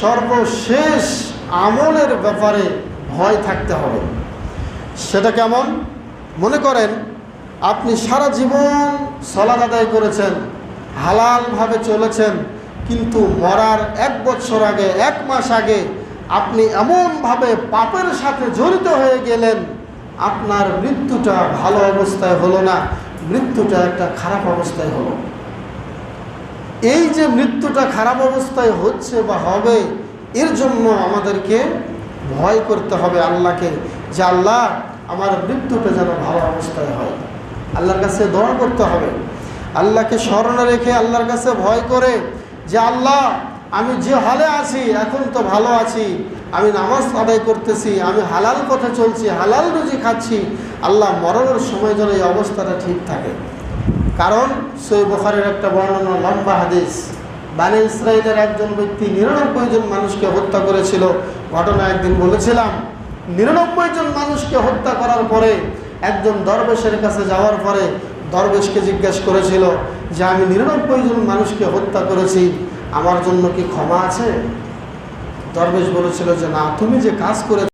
সর্বশেষ আমলের ব্যাপারে ভয় থাকতে হবে। সেটা কেমন? মনে করেন, আপনি সারা জীবন সলাদ আদায় করেছেন, হালালভাবে চলেছেন, কিন্তু মরার এক বছর আগে, এক মাস আগে আপনি এমনভাবে পাপের সাথে জড়িত হয়ে গেলেন, আপনার মৃত্যুটা ভালো অবস্থায় হলো না, মৃত্যুটা একটা খারাপ অবস্থায় হলো। এই যে মৃত্যুটা খারাপ অবস্থায় হচ্ছে বা হবে, এর জন্য আমাদেরকে ভয় করতে হবে আল্লাহকে যে আল্লাহ, আমার মৃত্যুটা যেন ভালো অবস্থায় হয়। আল্লাহর কাছে দোয়া করতে হবে। আল্লাহকে স্মরণে রেখে আল্লাহর কাছে ভয় করে যে আল্লাহ, আমি যে হালে আছি, এখন তো ভালো আছি, আমি নামাজ আদায় করতেছি, আমি হালাল পথে চলছি, হালাল রুজি খাচ্ছি, আল্লাহ মরণের সময় যেন এই অবস্থাটা ঠিক থাকে। কারণ সই বখারের একটা বর্ণনা, লম্বা হাদিস। বানে ইসরায়েলের একজন ব্যক্তি নিরানব্বই জন মানুষকে হত্যা করেছিল। ঘটনা একদিন বলেছিলাম, নিরানব্বই জন মানুষকে হত্যা করার পরে, একজন দরবেশের কাছে যাওয়ার পরে দরবেশকে জিজ্ঞেস করেছিল যে, আমি নিরানব্বই জন মানুষকে হত্যা করেছি, আমার জন্য কি ক্ষমা আছে? দরবেশ বলেছিল যে, না, তুমি যে কাজ করে